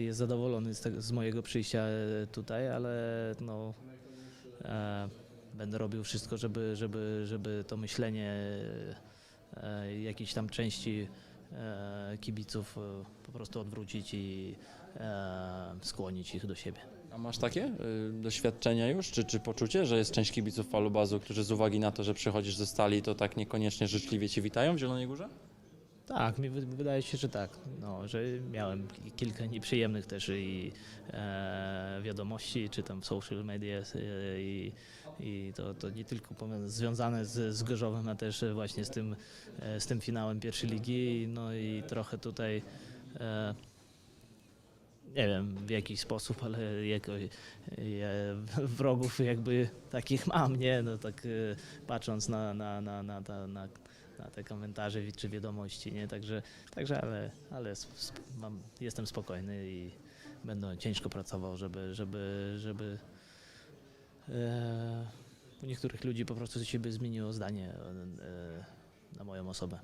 jest zadowolony z, tego, z mojego przyjścia e, tutaj, ale no, e, będę robił wszystko, żeby, żeby, żeby to myślenie e, jakiejś tam części e, kibiców e, po prostu odwrócić i e, skłonić ich do siebie. A masz takie y, doświadczenia już, czy, czy poczucie, że jest część kibiców falubazu, którzy z uwagi na to, że przychodzisz ze stali, to tak niekoniecznie życzliwie cię witają w Zielonej Górze? Tak, mi wy- wydaje się, że tak. No, że miałem ki- kilka nieprzyjemnych też i e, wiadomości, czy tam w social media e, i, i to, to nie tylko związane z, z Gorzowem, a też właśnie z tym, e, z tym finałem pierwszej ligi. No i trochę tutaj e, nie wiem w jaki sposób, ale jako, ja wrogów jakby takich mam, nie? No tak e, patrząc na, na, na, na, na, na na te komentarze czy wiadomości, nie? Także, także ale, ale mam, jestem spokojny i będę ciężko pracował, żeby, żeby, żeby e, u niektórych ludzi po prostu się by zmieniło zdanie e, na moją osobę.